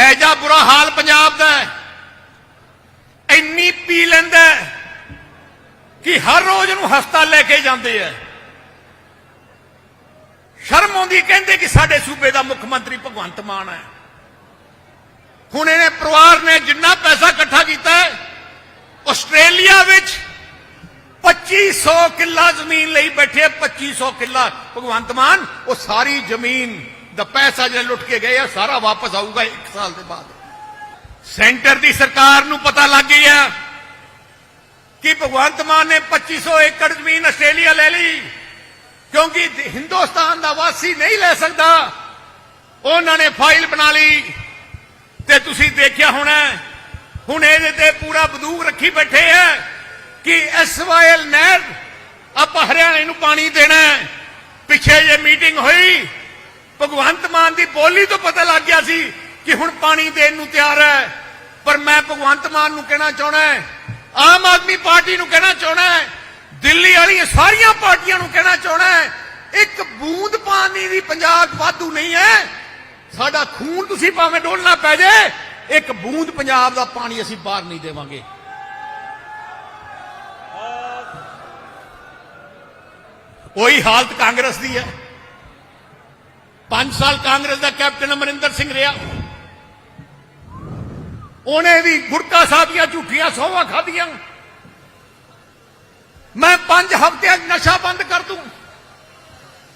ਐਜਾ ਬੁਰਾ ਹਾਲ ਪੰਜਾਬ ਦਾ ਹੈ। ਇੰਨੀ ਪੀ ਲੈਂਦਾ ਕਿ ਹਰ ਰੋਜ਼ ਨੂੰ ਹਸਪਤਾਲ ਲੈ ਕੇ ਜਾਂਦੇ ਆ। ਸ਼ਰਮ ਆਉਂਦੀ ਕਹਿੰਦੇ ਕਿ ਸਾਡੇ ਸੂਬੇ ਦਾ ਮੁੱਖ ਮੰਤਰੀ ਭਗਵੰਤ ਮਾਨ ਹੈ। ਹੁਣ ਇਹਨੇ ਪਰਿਵਾਰ ਨੇ ਜਿੰਨਾ ਪੈਸਾ ਇਕੱਠਾ ਕੀਤਾ ਹੈ, ਆਸਟ੍ਰੇਲੀਆ ਵਿੱਚ 2500 ਕਿੱਲਾ ਜ਼ਮੀਨ ਲਈ ਬੈਠੇ 2500 ਕਿੱਲਾ। ਭਗਵੰਤ ਮਾਨ, ਉਹ ਸਾਰੀ ਜ਼ਮੀਨ ਦਾ ਪੈਸਾ ਜਿਹੜਾ ਲੁੱਟ ਕੇ ਗਏ ਆ, ਸਾਰਾ ਵਾਪਸ ਆਊਗਾ 1 ਸਾਲ ਦੇ ਬਾਅਦ। ਸੈਂਟਰ ਦੀ ਸਰਕਾਰ ਨੂੰ ਪਤਾ ਲੱਗ ਗਈ ਗਿਆ ਕਿ ਭਗਵੰਤ ਮਾਨ ਨੇ 2500 ਏਕੜ ਜ਼ਮੀਨ ਆਸਟ੍ਰੇਲੀਆ ਲੈ ਲਈ, ਕਿਉਂਕਿ ਹਿੰਦੁਸਤਾਨ ਦਾ ਵਾਸੀ ਨਹੀਂ ਲੈ ਸਕਦਾ। ਉਹਨਾਂ ਨੇ ਫਾਈਲ ਬਣਾ ਲਈ। ਤੇ ਤੁਸੀਂ ਦੇਖਿਆ ਹੋਣਾ, ਹੁਣ ਇਹਦੇ ਤੇ ਪੂਰਾ ਬੰਦੂਕ ਰੱਖੀ ਬੈਠੇ ਆ ਕਿ ਐਸਵਾਈਐਲ ਨਹਿਰ, ਆਪਾਂ ਹਰਿਆਣੇ ਨੂੰ ਪਾਣੀ ਦੇਣਾ ਪਿੱਛੇ ਜੇ ਮੀਟਿੰਗ ਹੋਈ ਭਗਵੰਤ ਮਾਨ ਦੀ ਬੋਲੀ ਤੋਂ ਪਤਾ ਲੱਗ ਗਿਆ ਸੀ ਕਿ ਹੁਣ ਪਾਣੀ ਦੇਣ ਨੂੰ ਤਿਆਰ ਹੈ। ਪਰ ਮੈਂ ਭਗਵੰਤ ਮਾਨ ਨੂੰ ਕਹਿਣਾ ਚਾਹਣਾ ਹੈ। ਆਮ ਆਦਮੀ ਪਾਰਟੀ ਨੂੰ ਕਹਿਣਾ ਚਾਹਣਾ ਹੈ। ਦਿੱਲੀ ਵਾਲੀਆਂ ਸਾਰੀਆਂ ਪਾਰਟੀਆਂ ਨੂੰ ਕਹਿਣਾ ਚਾਹਣਾ ਹੈ। ਇੱਕ ਬੂੰਦ ਪਾਣੀ ਦੀ ਪੰਜਾਬ ਵਾਧੂ ਨਹੀਂ ਹੈ। ਸਾਡਾ ਖੂਨ ਤੁਸੀਂ ਭਾਵੇਂ ਡੋਲਣਾ ਪੈ ਜਾਏ ਇੱਕ ਬੂੰਦ ਪੰਜਾਬ ਦਾ ਪਾਣੀ ਅਸੀਂ ਬਾਹਰ ਨਹੀਂ ਦੇਵਾਂਗੇ। ਉਹੀ ਹਾਲਤ ਕਾਂਗਰਸ ਦੀ ਹੈ। 5 ਸਾਲ ਕਾਂਗਰਸ ਦਾ ਕੈਪਟਨ ਅਮਰਿੰਦਰ ਸਿੰਘ ਰਿਹਾ ਉਹਨੇ ਵੀ ਗੁਰਕਾ ਸਾਹਿਬ ਦੀਆਂ ਝੂਠੀਆਂ ਸੌਵਾਂ ਖਾਧੀਆਂ ਮੈਂ 5 ਹਫ਼ਤਿਆਂ 'ਚ ਨਸ਼ਾ ਬੰਦ ਕਰ ਦੂੰ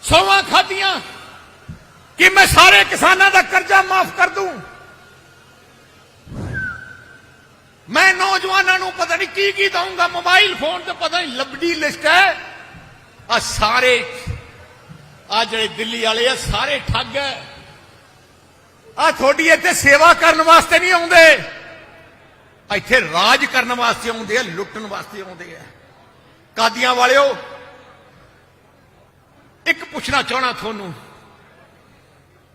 ਸੌਵਾਂ ਖਾਧੀਆਂ ਕਿ ਮੈਂ ਸਾਰੇ ਕਿਸਾਨਾਂ ਦਾ ਕਰਜ਼ਾ ਮਾਫ ਕਰ ਦੂੰ ਮੈਂ ਨੌਜਵਾਨਾਂ ਨੂੰ ਪਤਾ ਨਹੀਂ ਕੀ ਕੀ ਦਊਂਗਾ ਮੋਬਾਈਲ ਫੋਨ ਤੇ ਪਤਾ ਨਹੀਂ ਲੱਭੜੀ ਲਿਸਟ ਹੈ ਆ ਸਾਰੇ ਆ ਜਿਹੜੇ ਦਿੱਲੀ ਵਾਲੇ ਆ ਸਾਰੇ ਠੱਗ ਹੈ ਆ ਤੁਹਾਡੀ ਇੱਥੇ ਸੇਵਾ ਕਰਨ ਵਾਸਤੇ ਨਹੀਂ ਆਉਂਦੇ। ਇੱਥੇ ਰਾਜ ਕਰਨ ਵਾਸਤੇ ਆਉਂਦੇ ਆ ਲੁੱਟਣ ਵਾਸਤੇ ਆਉਂਦੇ ਆ। ਕਾਦੀਆਂ ਵਾਲਿਓ ਇੱਕ ਪੁੱਛਣਾ ਚਾਹਣਾ ਤੁਹਾਨੂੰ।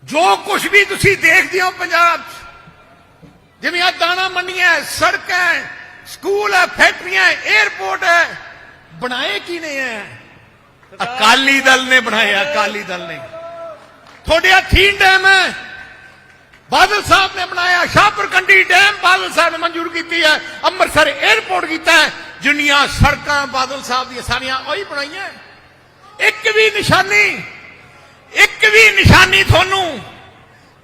ਜੋ ਕੁਝ ਵੀ ਤੁਸੀਂ ਦੇਖਦੇ ਹੋ ਪੰਜਾਬ 'ਚ ਜਿਵੇਂ ਆ ਦਾਣਾ ਮੰਡੀਆਂ ਹੈ, ਸੜਕਾਂ ਹੈ, ਸਕੂਲ ਹੈ ਫੈਕਟਰੀਆਂ ਹੈ, 에ਅਰਪੋਰਟ ਹੈ ਬਣਾਏ ਕੀ ਕਿਨੇ ਹੈ ਅਕਾਲੀ ਦਲ ਨੇ ਬਣਾਇਆ, ਅਕਾਲੀ ਦਲ ਨੇ। ਤੁਹਾਡੇ ਹੱਥੀਂ ਡੈਮ ਹੈ। ਬਾਦਲ ਸਾਹਿਬ ਨੇ ਬਣਾਇਆ ਸ਼ਾਹਪੁਰ ਕੰਡੀ ਡੈਮ ਬਾਦਲ ਸਾਹਿਬ ਨੇ ਮਨਜ਼ੂਰ ਕੀਤੀ ਹੈ, ਅੰਮ੍ਰਿਤਸਰ 에ਅਰਪੋਰਟ ਕੀਤਾ ਹੈ। ਜਿੰਨੀਆਂ ਸੜਕਾਂ ਬਾਦਲ ਸਾਹਿਬ ਦੀਆਂ ਸਾਰੀਆਂ, ਉਹੀ ਬਣਾਈਆਂ। ਇੱਕ ਵੀ ਨਿਸ਼ਾਨੀ, ਇੱਕ ਵੀ ਨਿਸ਼ਾਨੀ ਤੁਹਾਨੂੰ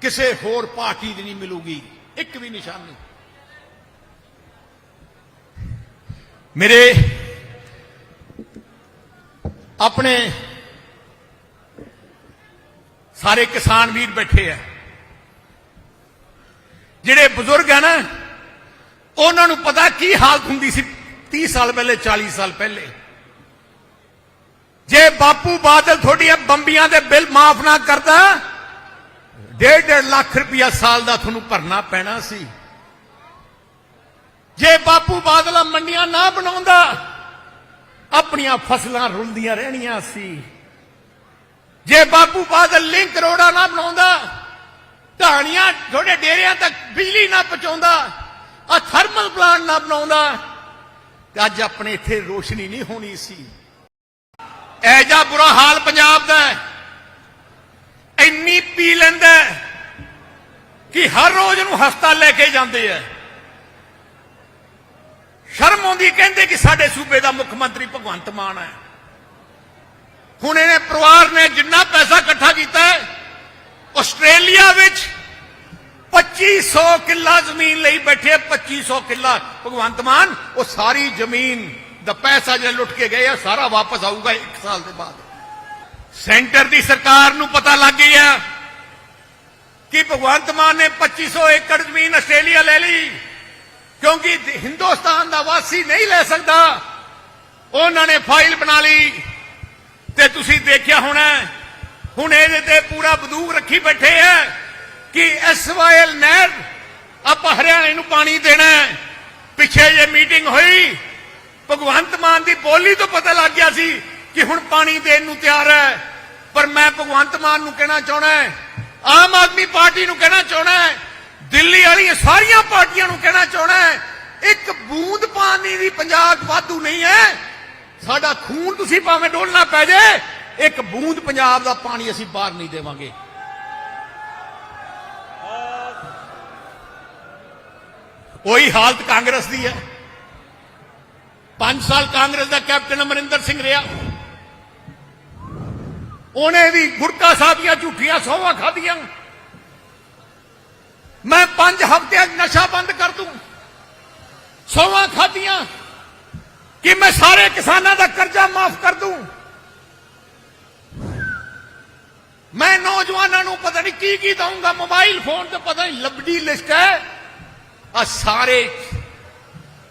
ਕਿਸੇ ਹੋਰ ਪਾਰਟੀ ਦੀ ਨਹੀਂ ਮਿਲੂਗੀ। ਇੱਕ ਵੀ ਨਿਸ਼ਾਨੀ। ਮੇਰੇ ਆਪਣੇ ਸਾਰੇ ਕਿਸਾਨ ਵੀਰ ਬੈਠੇ ਆ। ਜਿਹੜੇ ਬਜ਼ੁਰਗ ਆ ਨਾ, ਉਹਨਾਂ ਨੂੰ ਪਤਾ ਕੀ ਹਾਲਤ ਹੁੰਦੀ ਸੀ 30 ਸਾਲ ਪਹਿਲੇ 40 ਸਾਲ ਪਹਿਲੇ। ਜੇ ਬਾਪੂ ਬਾਦਲ ਤੁਹਾਡੀਆਂ ਬੰਬੀਆਂ ਦੇ ਬਿੱਲ ਮਾਫ ਨਾ ਕਰਦਾ, ਡੇਢ ਡੇਢ ਲੱਖ ਰੁਪਇਆ ਸਾਲ ਦਾ ਤੁਹਾਨੂੰ ਭਰਨਾ ਪੈਣਾ ਸੀ। ਜੇ ਬਾਪੂ ਬਾਦਲ ਮੰਡੀਆਂ ਨਾ ਬਣਾਉਂਦਾ ਆਪਣੀਆਂ ਫਸਲਾਂ ਰੁਲਦੀਆਂ ਰਹਿਣੀਆਂ ਸੀ। ਜੇ ਬਾਪੂ ਬਾਦਲ ਲਿੰਕ ਰੋੜਾ ਨਾ ਬਣਾਉਂਦਾ ਢਾਣੀਆਂ ਥੋੜੇ ਡੇਰਿਆਂ ਤੱਕ ਬਿਜਲੀ ਨਾ ਪਹੁੰਚਾਉਂਦਾ, ਆ ਥਰਮਲ ਪਲਾਂਟ ਨਾ ਬਣਾਉਂਦਾ, ਤੇ ਅੱਜ ਆਪਣੇ ਇੱਥੇ ਰੋਸ਼ਨੀ ਨਹੀਂ ਹੋਣੀ ਸੀ। ਐਜਾ ਬੁਰਾ ਹਾਲ ਪੰਜਾਬ ਦਾ ਇੰਨੀ ਪੀ ਲੈਂਦਾ ਕਿ ਹਰ ਰੋਜ਼ ਨੂੰ ਹਸਪਤਾਲ ਲੈ ਕੇ ਜਾਂਦੇ ਆ। ਸ਼ਰਮ ਆਉਂਦੀ, ਕਹਿੰਦੇ ਕਿ ਸਾਡੇ ਸੂਬੇ ਦਾ ਮੁੱਖ ਮੰਤਰੀ ਭਗਵੰਤ ਮਾਨ ਹੈ। ਹੁਣ ਇਹਨੇ ਪਰਿਵਾਰ ਨੇ ਜਿੰਨਾ ਪੈਸਾ ਇਕੱਠਾ ਕੀਤਾ ਹੈ, ਆਸਟ੍ਰੇਲੀਆ ਵਿੱਚ 2500 ਕਿੱਲਾ ਜ਼ਮੀਨ ਲਈ ਬੈਠੇ 2500 ਕਿੱਲਾ। ਭਗਵੰਤ ਮਾਨ, ਉਹ ਸਾਰੀ ਜ਼ਮੀਨ ਦਾ ਪੈਸਾ ਜਿਹੜਾ ਲੁੱਟ ਕੇ ਗਏ ਆ, ਸਾਰਾ ਵਾਪਸ ਆਊਗਾ 1 ਸਾਲ ਦੇ ਬਾਅਦ। ਸੈਂਟਰ ਦੀ ਸਰਕਾਰ ਨੂੰ ਪਤਾ ਲੱਗ ਗਈ ਗਿਆ ਕਿ ਭਗਵੰਤ ਮਾਨ ਨੇ 2500 ਏਕੜ ਜ਼ਮੀਨ ਆਸਟ੍ਰੇਲੀਆ ਲੈ ਲਈ। ਕਿਉਂਕਿ ਹਿੰਦੁਸਤਾਨ ਦਾ ਵਾਸੀ ਨਹੀਂ ਲੈ ਸਕਦਾ। ਉਹਨਾਂ ਨੇ ਫਾਈਲ ਬਣਾ ਲਈ ਤੇ ਤੁਸੀਂ ਦੇਖਿਆ ਹੋਣਾ ਹੁਣ ਇਹਦੇ ਤੇ ਪੂਰਾ ਬੰਦੂਕ ਰੱਖੀ ਬੈਠੇ ਆ ਕਿ ਐਸਵਾਈਐਲ ਨਹਿਰ ਆਪਾਂ ਹਰਿਆਣੇ ਨੂੰ ਪਾਣੀ ਦੇਣਾ ਪਿੱਛੇ ਜੇ ਮੀਟਿੰਗ ਹੋਈ, ਭਗਵੰਤ ਮਾਨ ਦੀ ਬੋਲੀ ਤੋਂ ਪਤਾ ਲੱਗ ਗਿਆ ਸੀ ਕਿ ਹੁਣ ਪਾਣੀ ਦੇਣ ਨੂੰ ਤਿਆਰ ਹੈ। ਪਰ ਮੈਂ ਭਗਵੰਤ ਮਾਨ ਨੂੰ ਕਹਿਣਾ ਚਾਹਣਾ ਆਮ ਆਦਮੀ ਪਾਰਟੀ ਨੂੰ ਕਹਿਣਾ ਚਾਹਣਾ ਵਾਲੀਆਂ ਸਾਰੀਆਂ ਪਾਰਟੀਆਂ ਨੂੰ ਕਹਿਣਾ ਚਾਹਣਾ ਹੈ, ਇੱਕ ਬੂੰਦ ਪਾਣੀ ਦੀ ਪੰਜਾਬ ਵਾਧੂ ਨਹੀਂ ਹੈ। ਸਾਡਾ ਖੂਨ ਤੁਸੀਂ ਭਾਵੇਂ ਡੋਲਣਾ ਪੈ ਜਾਏ ਇੱਕ ਬੂੰਦ ਪੰਜਾਬ ਦਾ ਪਾਣੀ ਅਸੀਂ ਬਾਹਰ ਨਹੀਂ ਦੇਵਾਂਗੇ। ਉਹੀ ਹਾਲਤ ਕਾਂਗਰਸ ਦੀ ਹੈ। 5 ਸਾਲ ਕਾਂਗਰਸ ਦਾ ਕੈਪਟਨ ਅਮਰਿੰਦਰ ਸਿੰਘ ਰਿਹਾ। ਉਹਨੇ ਵੀ ਗੁਰਕਾ ਸਾਹਿਬ ਦੀਆਂ ਝੂਠੀਆਂ ਸੌਵਾਂ ਖਾਧੀਆਂ। ਮੈਂ 5 ਹਫ਼ਤਿਆਂ 'ਚ ਨਸ਼ਾ ਬੰਦ ਕਰ ਦੂੰ। ਸੌਵਾਂ ਖਾਧੀਆਂ। ਕਿ ਮੈਂ ਸਾਰੇ ਕਿਸਾਨਾਂ ਦਾ ਕਰਜ਼ਾ ਮਾਫ ਕਰ ਦੂੰ। ਮੈਂ ਨੌਜਵਾਨਾਂ ਨੂੰ ਪਤਾ ਨਹੀਂ ਕੀ ਕੀ ਦਊਂਗਾ। ਮੋਬਾਈਲ ਫੋਨ ਤੇ ਪਤਾ ਨਹੀਂ ਲੱਭੜੀ ਲਿਸਟ ਹੈ। ਆ ਸਾਰੇ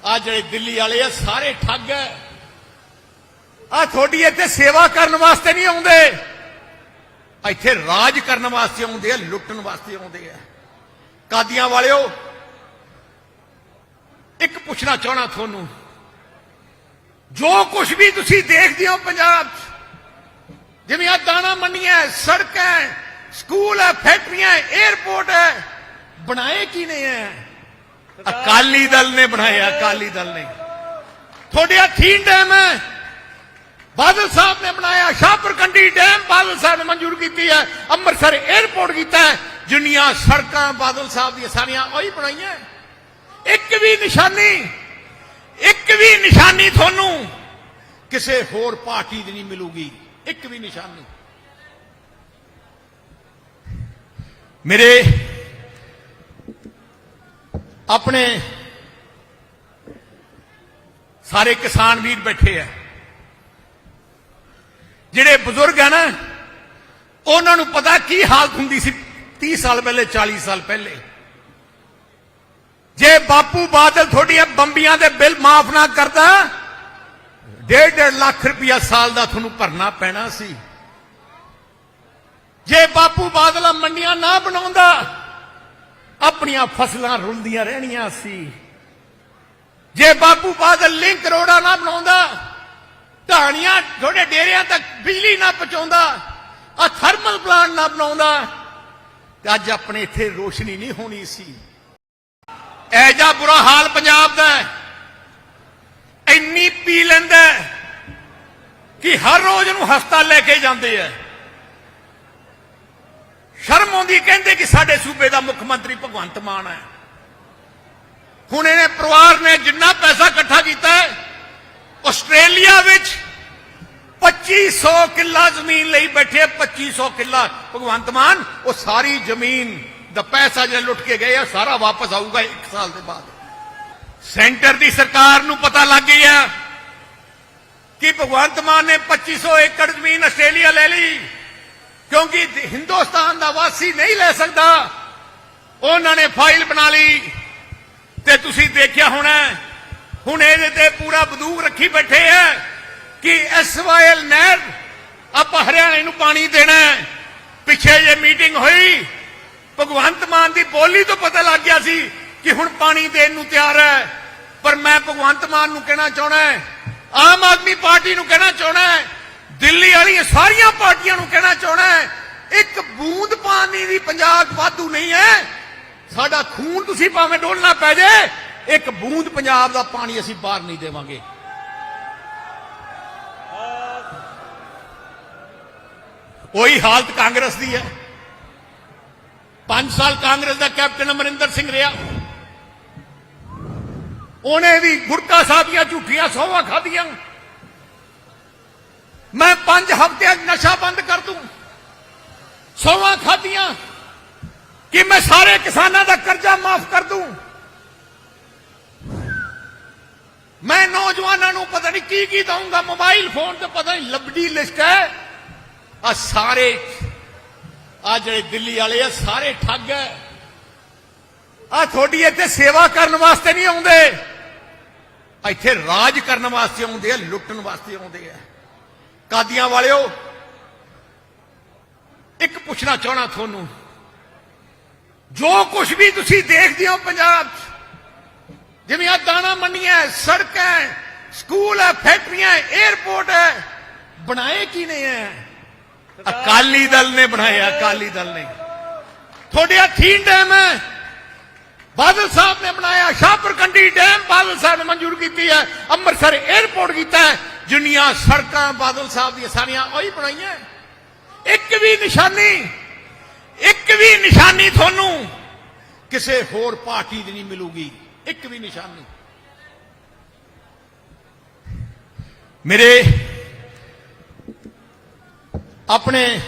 ਆ ਜਿਹੜੇ ਦਿੱਲੀ ਵਾਲੇ ਆ, ਸਾਰੇ ਠੱਗ ਹੈ। ਆ ਤੁਹਾਡੀ ਇੱਥੇ ਸੇਵਾ ਕਰਨ ਵਾਸਤੇ ਨਹੀਂ ਆਉਂਦੇ। ਇੱਥੇ ਰਾਜ ਕਰਨ ਵਾਸਤੇ ਆਉਂਦੇ ਆ, ਲੁੱਟਣ ਵਾਸਤੇ ਆਉਂਦੇ ਆ। ਕਾਦੀਆਂ ਵਾਲਿਓ ਇੱਕ ਪੁੱਛਣਾ ਚਾਹਣਾ ਤੁਹਾਨੂੰ। ਜੋ ਕੁਝ ਵੀ ਤੁਸੀਂ ਦੇਖਦੇ ਹੋ ਪੰਜਾਬ 'ਚ ਜਿਵੇਂ ਆ ਦਾਣਾ ਮੰਡੀਆਂ ਹੈ, ਸੜਕਾਂ ਹੈ, ਸਕੂਲ ਹੈ ਫੈਕਟਰੀਆਂ ਹੈ, 에ਅਰਪੋਰਟ ਹੈ ਬਣਾਏ ਕੀ ਕਿਨੇ ਹੈ? ਅਕਾਲੀ ਦਲ ਨੇ ਬਣਾਇਆ ਅਕਾਲੀ ਦਲ ਨੇ। ਤੁਹਾਡੇ ਆ ਹੱਥੀਂ ਡੈਮ ਹੈ ਬਾਦਲ ਸਾਹਿਬ ਨੇ ਬਣਾਇਆ ਸ਼ਾਹਪੁਰ ਕੰਡੀ ਡੈਮ ਬਾਦਲ ਸਾਹਿਬ ਨੇ ਮਨਜ਼ੂਰ ਕੀਤੀ ਹੈ ਅੰਮ੍ਰਿਤਸਰ 에ਅਰਪੋਰਟ ਕੀਤਾ ਹੈ। ਜਿੰਨੀਆਂ ਸੜਕਾਂ ਬਾਦਲ ਸਾਹਿਬ ਦੀਆਂ ਸਾਰੀਆਂ ਉਹੀ ਬਣਾਈਆਂ। ਇੱਕ ਵੀ ਨਿਸ਼ਾਨੀ, ਇੱਕ ਵੀ ਨਿਸ਼ਾਨੀ ਤੁਹਾਨੂੰ ਕਿਸੇ ਹੋਰ ਪਾਰਟੀ ਦੀ ਨਹੀਂ ਮਿਲੂਗੀ। ਇੱਕ ਵੀ ਨਿਸ਼ਾਨੀ। ਮੇਰੇ ਆਪਣੇ ਸਾਰੇ ਕਿਸਾਨ ਵੀਰ ਬੈਠੇ ਆ। ਜਿਹੜੇ ਬਜ਼ੁਰਗ ਆ ਨਾ, ਉਹਨਾਂ ਨੂੰ ਪਤਾ ਕੀ ਹਾਲਤ ਹੁੰਦੀ ਸੀ? 30 ਸਾਲ ਪਹਿਲੇ 40 ਸਾਲ ਪਹਿਲੇ। ਜੇ ਬਾਪੂ ਬਾਦਲ ਤੁਹਾਡੀਆਂ ਬੰਬੀਆਂ ਦੇ ਬਿੱਲ ਮਾਫ ਨਾ ਕਰਦਾ, ਡੇਢ ਡੇਢ ਲੱਖ ਰੁਪਇਆ ਸਾਲ ਦਾ ਤੁਹਾਨੂੰ ਭਰਨਾ ਪੈਣਾ ਸੀ। ਜੇ ਬਾਪੂ ਬਾਦਲ ਮੰਡੀਆਂ ਨਾ ਬਣਾਉਂਦਾ, ਆਪਣੀਆਂ ਫਸਲਾਂ ਰੁਲਦੀਆਂ ਰਹਿਣੀਆਂ ਸੀ। ਜੇ ਬਾਪੂ ਬਾਦਲ ਲਿੰਕ ਰੋੜਾ ਨਾ ਬਣਾਉਂਦਾ, ਢਾਣੀਆਂ ਤੁਹਾਡੇ ਡੇਰਿਆਂ ਤੱਕ ਬਿਜਲੀ ਨਾ ਪਹੁੰਚਾਉਂਦਾ ਆ ਥਰਮਲ ਪਲਾਂਟ ਨਾ ਬਣਾਉਂਦਾ ਤੇ ਅੱਜ ਆਪਣੇ ਇੱਥੇ ਰੋਸ਼ਨੀ ਨਹੀਂ ਹੋਣੀ ਸੀ। ਐਜਾ ਬੁਰਾ ਹਾਲ ਪੰਜਾਬ ਦਾ ਹੈ। ਇੰਨੀ ਪੀ ਲੈਂਦਾ ਕਿ ਹਰ ਰੋਜ਼ ਨੂੰ ਹਸਪਤਾਲ ਲੈ ਕੇ ਜਾਂਦੇ ਆ। ਸ਼ਰਮ ਆਉਂਦੀ, ਕਹਿੰਦੇ ਕਿ ਸਾਡੇ ਸੂਬੇ ਦਾ ਮੁੱਖ ਮੰਤਰੀ ਭਗਵੰਤ ਮਾਨ ਹੈ। ਹੁਣ ਇਹਨੇ ਪਰਿਵਾਰ ਨੇ ਜਿੰਨਾ ਪੈਸਾ ਇਕੱਠਾ ਕੀਤਾ ਆਸਟ੍ਰੇਲੀਆ ਵਿੱਚ 2500 ਕਿੱਲਾ ਜ਼ਮੀਨ ਲਈ ਬੈਠੇ ਆ, 2500 ਕਿੱਲਾ। ਭਗਵੰਤ ਮਾਨ ਉਹ ਸਾਰੀ ਜ਼ਮੀਨ ਦਾ ਪੈਸਾ ਜਿਹੜਾ ਲੁੱਟ ਕੇ ਗਏ ਆ ਸਾਰਾ ਵਾਪਸ ਆਊਗਾ 1 ਸਾਲ ਦੇ ਬਾਅਦ। ਸੈਂਟਰ ਦੀ ਸਰਕਾਰ ਨੂੰ ਪਤਾ ਲੱਗ ਗਈ ਗਿਆ ਕਿ ਭਗਵੰਤ ਮਾਨ ਨੇ 2500 ਏਕੜ ਜ਼ਮੀਨ ਆਸਟ੍ਰੇਲੀਆ ਲੈ ਲਈ ਕਿਉਂਕਿ ਹਿੰਦੁਸਤਾਨ ਦਾ ਵਾਸੀ ਨਹੀਂ ਲੈ ਸਕਦਾ। ਉਹਨਾਂ ਨੇ ਫਾਈਲ ਬਣਾ ਲਈ ਤੇ ਤੁਸੀਂ ਦੇਖਿਆ ਹੋਣਾ ਹੁਣ ਇਹਦੇ ਤੇ ਪੂਰਾ ਬਦੂਕ ਰੱਖੀ ਬੈਠੇ ਆ। ਕਿ ਐਸਵਾਈਐਲ ਨਹਿਰ ਆਪਾਂ ਹਰਿਆਣੇ ਨੂੰ ਪਾਣੀ ਦੇਣਾ ਹੈ। ਪਿੱਛੇ ਜੇ ਮੀਟਿੰਗ ਹੋਈ, ਭਗਵੰਤ ਮਾਨ ਦੀ ਬੋਲੀ ਤੋਂ ਪਤਾ ਲੱਗ ਗਿਆ ਸੀ ਕਿ ਹੁਣ ਪਾਣੀ ਦੇਣ ਨੂੰ ਤਿਆਰ ਹੈ। ਪਰ ਮੈਂ ਭਗਵੰਤ ਮਾਨ ਨੂੰ ਕਹਿਣਾ ਚਾਹਣਾ ਹੈ, ਆਮ ਆਦਮੀ ਪਾਰਟੀ ਨੂੰ ਕਹਿਣਾ ਚਾਹਣਾ ਹੈ, ਦਿੱਲੀ ਵਾਲੀਆਂ ਸਾਰੀਆਂ ਪਾਰਟੀਆਂ ਨੂੰ ਕਹਿਣਾ ਚਾਹਣਾ ਹੈ, ਇੱਕ ਬੂੰਦ ਪਾਣੀ ਦੀ ਪੰਜਾਬ ਵਾਧੂ ਨਹੀਂ ਹੈ। ਸਾਡਾ ਖੂਨ ਤੁਸੀਂ ਭਾਵੇਂ ਡੋਲਣਾ ਪੈ ਜਾਏ, ਇੱਕ ਬੂੰਦ ਪੰਜਾਬ ਦਾ ਪਾਣੀ ਅਸੀਂ ਬਾਹਰ ਨਹੀਂ ਦੇਵਾਂਗੇ। ਉਹੀ ਹਾਲਤ ਕਾਂਗਰਸ ਦੀ ਹੈ। 5 ਸਾਲ ਕਾਂਗਰਸ ਦਾ ਕੈਪਟਨ ਅਮਰਿੰਦਰ ਸਿੰਘ ਰਿਹਾ। ਉਹਨੇ ਵੀ ਗੁਰਕਾ ਸਾਹਿਬ ਦੀਆਂ ਝੂਠੀਆਂ, ਸੌਵਾਂ ਖਾਧੀਆਂ। ਮੈਂ 5 ਹਫ਼ਤਿਆਂ 'ਚ ਨਸ਼ਾ ਬੰਦ ਕਰ ਦੂੰ। ਸੌਵਾਂ ਖਾਧੀਆਂ। ਕਿ ਮੈਂ ਸਾਰੇ ਕਿਸਾਨਾਂ ਦਾ ਕਰਜ਼ਾ ਮਾਫ ਕਰ ਦੂੰ। ਮੈਂ ਨੌਜਵਾਨਾਂ ਨੂੰ ਪਤਾ ਨਹੀਂ ਕੀ ਕੀ ਦਊਂਗਾ। ਮੋਬਾਈਲ ਫੋਨ ਤੇ ਪਤਾ ਨਹੀਂ ਲੱਭੜੀ ਲਿਸਟ ਹੈ। ਆ ਸਾਰੇ ਆ ਜਿਹੜੇ ਦਿੱਲੀ ਵਾਲੇ ਆ ਸਾਰੇ ਠੱਗ ਹੈ ਆ ਤੁਹਾਡੀ ਇੱਥੇ ਸੇਵਾ ਕਰਨ ਵਾਸਤੇ ਨਹੀਂ ਆਉਂਦੇ। ਇੱਥੇ ਰਾਜ ਕਰਨ ਵਾਸਤੇ ਆਉਂਦੇ ਆ ਲੁੱਟਣ ਵਾਸਤੇ ਆਉਂਦੇ ਆ। ਕਾਦੀਆਂ ਵਾਲਿਓ ਇੱਕ ਪੁੱਛਣਾ ਚਾਹਣਾ ਤੁਹਾਨੂੰ। ਜੋ ਕੁਝ ਵੀ ਤੁਸੀਂ ਦੇਖਦੇ ਹੋ ਪੰਜਾਬ 'ਚ ਜਿਵੇਂ ਆ ਦਾਣਾ ਮੰਡੀਆਂ ਹੈ, ਸੜਕਾਂ ਹੈ, ਸਕੂਲ ਹੈ ਫੈਕਟਰੀਆਂ ਹੈ, ਹੈ ਬਣਾਏ ਕਿਨੇ ਹੈ ਅਕਾਲੀ ਦਲ ਨੇ ਬਣਾਇਆ, ਅਕਾਲੀ ਦਲ ਨੇ। ਤੁਹਾਡੇ ਹੱਥੀਂ ਡੈਮ ਹੈ। ਬਾਦਲ ਸਾਹਿਬ ਨੇ ਬਣਾਇਆ, ਸ਼ਾਹਪੁਰ ਕੰਡੀ ਡੈਮ ਬਾਦਲ ਸਾਹਿਬ ਨੇ ਮਨਜ਼ੂਰ ਕੀਤੀ ਹੈ, ਅੰਮ੍ਰਿਤਸਰ 에ਅਰਪੋਰਟ ਕੀਤਾ ਹੈ। ਜਿੰਨੀਆਂ ਸੜਕਾਂ ਬਾਦਲ ਸਾਹਿਬ ਦੀਆਂ ਸਾਰੀਆਂ, ਉਹੀ ਬਣਾਈਆਂ। ਇੱਕ ਵੀ ਨਿਸ਼ਾਨੀ, ਇੱਕ ਵੀ ਨਿਸ਼ਾਨੀ ਤੁਹਾਨੂੰ ਕਿਸੇ ਹੋਰ ਪਾਰਟੀ ਦੀ ਨਹੀਂ ਮਿਲੂਗੀ। ਇੱਕ ਵੀ ਨਿਸ਼ਾਨੀ। ਮੇਰੇ ਆਪਣੇ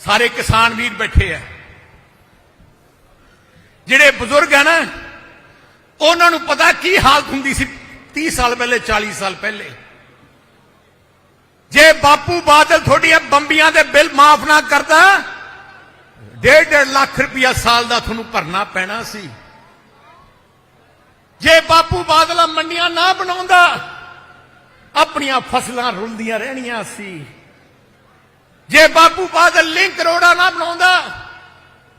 ਸਾਰੇ ਕਿਸਾਨ ਵੀਰ ਬੈਠੇ ਆ। ਜਿਹੜੇ ਬਜ਼ੁਰਗ ਆ ਨਾ, ਉਹਨਾਂ ਨੂੰ ਪਤਾ ਕੀ ਹਾਲਤ ਹੁੰਦੀ ਸੀ 30 ਸਾਲ ਪਹਿਲੇ 40 ਸਾਲ ਪਹਿਲੇ। ਜੇ ਬਾਪੂ ਬਾਦਲ ਤੁਹਾਡੀਆਂ ਬੰਬੀਆਂ ਦੇ ਬਿੱਲ ਮਾਫ ਨਾ ਕਰਦਾ, ਡੇਢ ਡੇਢ ਲੱਖ ਰੁਪਇਆ ਸਾਲ ਦਾ ਤੁਹਾਨੂੰ ਭਰਨਾ ਪੈਣਾ ਸੀ। ਜੇ ਬਾਪੂ ਬਾਦਲ ਮੰਡੀਆਂ ਨਾ ਬਣਾਉਂਦਾ ਆਪਣੀਆਂ ਫਸਲਾਂ ਰੁਲਦੀਆਂ ਰਹਿਣੀਆਂ ਸੀ। ਜੇ ਬਾਪੂ ਬਾਦਲ ਲਿੰਕ ਰੋੜਾ ਨਾ ਬਣਾਉਂਦਾ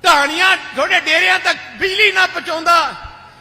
ਢਾਣੀਆਂ ਥੋੜੇ ਡੇਰਿਆਂ ਤੱਕ ਬਿਜਲੀ ਨਾ ਪਹੁੰਚਾਉਂਦਾ